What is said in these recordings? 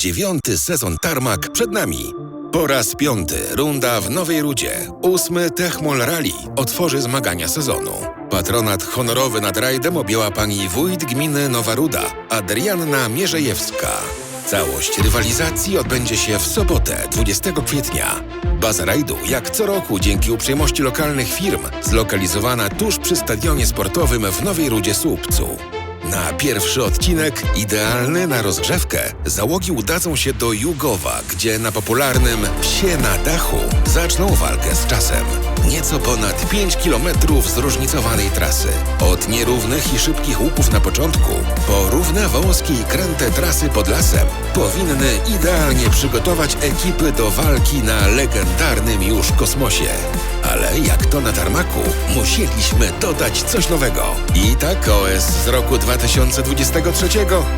Dziewiąty sezon Tarmak przed nami. Po raz piąty runda w Nowej Rudzie. Ósmy Techmol Rally otworzy zmagania sezonu. Patronat honorowy nad rajdem objęła pani wójt gminy Nowa Ruda, Adrianna Mierzejewska. Całość rywalizacji odbędzie się w sobotę, 20 kwietnia. Baza rajdu, jak co roku, dzięki uprzejmości lokalnych firm, zlokalizowana tuż przy stadionie sportowym w Nowej Rudzie Słupcu. Na pierwszy odcinek, idealny na rozgrzewkę, załogi udadzą się do Jugowa, gdzie na popularnym Psie na dachu zaczną walkę z czasem. Nieco ponad 5 km zróżnicowanej trasy. Od nierównych i szybkich łuków na początku, po równe, wąskie i kręte trasy pod lasem, powinny idealnie przygotować ekipy do walki na legendarnym już kosmosie. Ale jak to na tarmaku, musieliśmy dodać coś nowego. I tak OS z roku 2023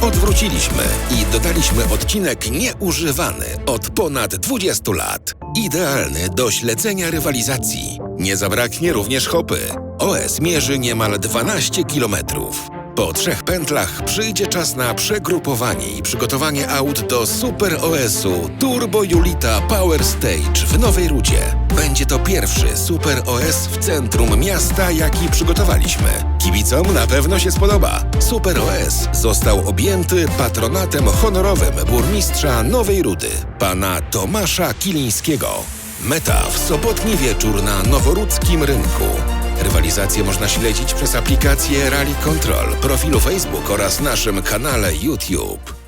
odwróciliśmy i dodaliśmy odcinek nieużywany od ponad 20 lat. Idealny do śledzenia rywalizacji. Nie zabraknie również hopy. OS mierzy niemal 12 kilometrów. Po trzech pętlach przyjdzie czas na przegrupowanie i przygotowanie aut do Super OS-u Turbo Julita Power Stage w Nowej Rudzie. Będzie to pierwszy Super OS w centrum miasta, jaki przygotowaliśmy. Kibicom na pewno się spodoba. Super OS został objęty patronatem honorowym burmistrza Nowej Rudy, pana Tomasza Kilińskiego. Meta w sobotni wieczór na noworudzkim rynku. Rywalizację można śledzić przez aplikację Rally Control, profilu Facebook oraz naszym kanale YouTube.